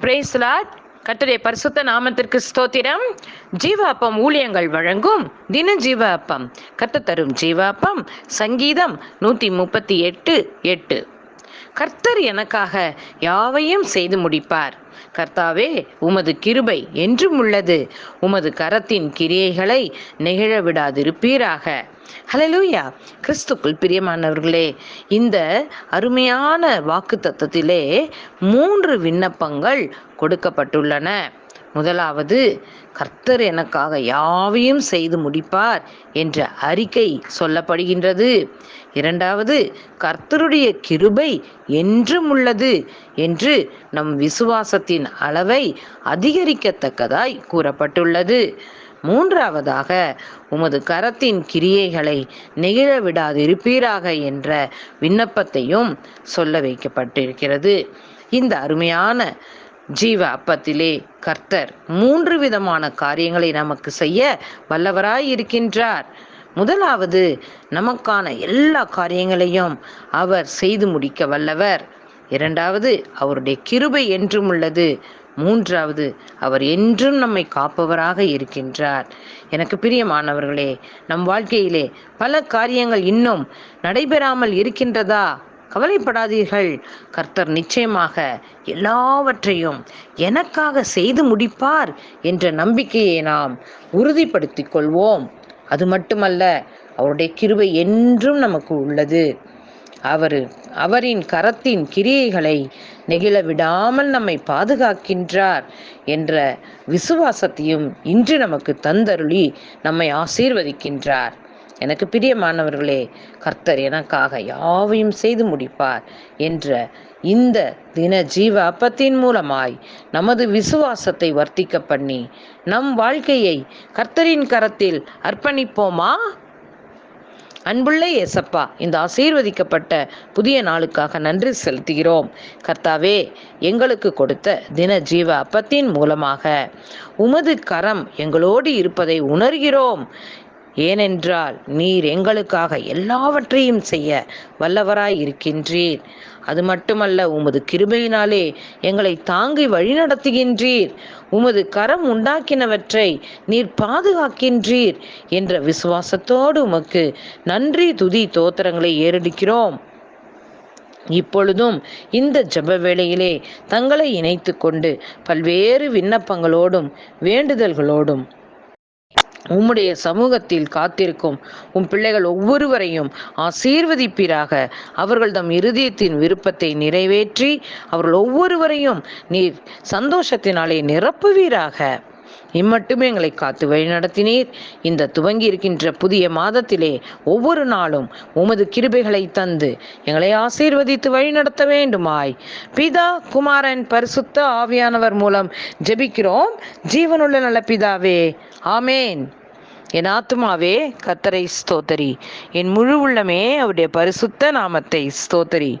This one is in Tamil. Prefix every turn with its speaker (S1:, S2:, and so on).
S1: பிரேஸ்லாட் கர்த்தருடைய பரிசுத்த நாமத்திற்கு ஸ்தோத்திரம். ஜீவ அப்பம் ஊழியங்கள் வழங்கும் தின ஜீவ அப்பம் கத்து தரும் ஜீவ அப்பம் சங்கீதம் நூற்றி முப்பத்தி எட்டு எட்டு. கர்த்தர் எனக்காக யாவையும் செய்து முடிப்பார். கர்த்தாவே உமது கிருபை என்றும் உள்ளது. உமது கரத்தின் கிரியைகளை நெகிழ விடாதிருப்பீராக. ஹலலூயா கிறிஸ்துக்குள் பிரியமானவர்களே இந்த அருமையான வாக்கு தத்துவத்திலே மூன்று விண்ணப்பங்கள் கொடுக்கப்பட்டுள்ளன. முதலாவது கர்த்தர் எனக்காக யாவையும் செய்து முடிப்பார் என்ற அறிக்கை சொல்லப்படுகின்றது. இரண்டாவது கர்த்தருடைய கிருபை என்றும் உள்ளது என்று நம் விசுவாசத்தின் அளவை அதிகரிக்கத்தக்கதாய் கூறப்பட்டுள்ளது. மூன்றாவதாக உமது கரத்தின் கிரியைகளை நெகிழ விடாதிருப்பீராக என்ற விண்ணப்பத்தையும் சொல்ல வைக்கப்பட்டிருக்கிறது. இந்த அருமையான ஜீவ அப்பத்திலே கர்த்தர் மூன்று விதமான காரியங்களை நமக்கு செய்ய வல்லவராய் இருக்கின்றார். முதலாவது நமக்கான எல்லா காரியங்களையும் அவர் செய்து முடிக்க வல்லவர். இரண்டாவது அவருடைய கிருபை என்றும் உள்ளது. மூன்றாவது அவர் என்றும் நம்மை காப்பவராக இருக்கின்றார். எனக்கு பிரியமானவர்களே நம் வாழ்க்கையிலே பல காரியங்கள் இன்னும் நடைபெறாமல் இருக்கின்றதா? கவலைப்படாதீர்கள். கர்த்தர் நிச்சயமாக எல்லாவற்றையும் எனக்காக செய்து முடிப்பார் என்ற நம்பிக்கையை நாம் உறுதிப்படுத்திக் கொள்வோம். அது மட்டுமல்ல அவருடைய கிருபை என்றும் நமக்கு உள்ளது. அவர் அவரின் கரத்தின் கிரியைகளை நெகிழ விடாமல் நம்மை பாதுகாக்கின்றார் என்ற விசுவாசத்தையும் இன்று நமக்கு தந்தருளி நம்மை ஆசீர்வதிக்கின்றார். எனக்கு பிரியமானவர்களே கர்த்தர் எனக்காக யாவையும் செய்து முடிப்பார் என்ற இந்த தின ஜீவ அப்பத்தின் மூலமாய் நமது விசுவாசத்தை வர்த்திக்க பண்ணி நம் வாழ்க்கையை கர்த்தரின் கரத்தில் அர்ப்பணிப்போமா? அன்புள்ள எசப்பா இந்த ஆசீர்வதிக்கப்பட்ட புதிய நாளுக்காக நன்றி செலுத்துகிறோம். கர்த்தாவே எங்களுக்கு கொடுத்த தின ஜீவ அப்பத்தின் மூலமாக உமது கரம் எங்களோடு இருப்பதை உணர்கிறோம். ஏனென்றால் நீர் எங்களுக்காக எல்லாவற்றையும் செய்ய வல்லவராய் இருக்கின்றீர். அது மட்டுமல்ல உமது கிருபையினாலே எங்களை தாங்கி வழிநடத்துகின்றீர் உமது கரம் உண்டாக்கினவற்றை நீர் பாதுகாக்கின்றீர் என்ற விசுவாசத்தோடு உமக்கு நன்றி துதி தோத்திரங்களை ஏறெடுக்கிறோம். இப்பொழுதும் இந்த ஜப வேளையிலே தங்களை இணைத்து கொண்டு பல்வேறு விண்ணப்பங்களோடும் வேண்டுதல்களோடும் உம்முடைய சமூகத்தில் காத்திருக்கும் உம் பிள்ளைகள் ஒவ்வொருவரையும் ஆசீர்வதிப்பீராக. அவர்கள் தம் இருதயத்தின் விருப்பத்தை நிறைவேற்றி அவர்கள் ஒவ்வொருவரையும் நீர் சந்தோஷத்தினாலே நிரப்புவீராக. இம்மட்டுமே எங்களை காத்து வழிநடத்தினீர் இந்த துவங்கி இருக்கின்ற புதிய மாதத்திலே ஒவ்வொரு நாளும் உமது கிருபைகளை தந்து எங்களை ஆசீர்வதித்து வழிநடத்த வேண்டுமாய். பிதா குமாரன் பரிசுத்த ஆவியானவர் மூலம் ஜெபிக்கிறோம். ஜீவனுள்ள நல்ல பிதாவே ஆமேன். என் ஆத்துமாவே கத்தரை ஸ்தோத்தரி. என் முழு உள்ளமே அவருடைய பரிசுத்த நாமத்தை ஸ்தோத்தரி.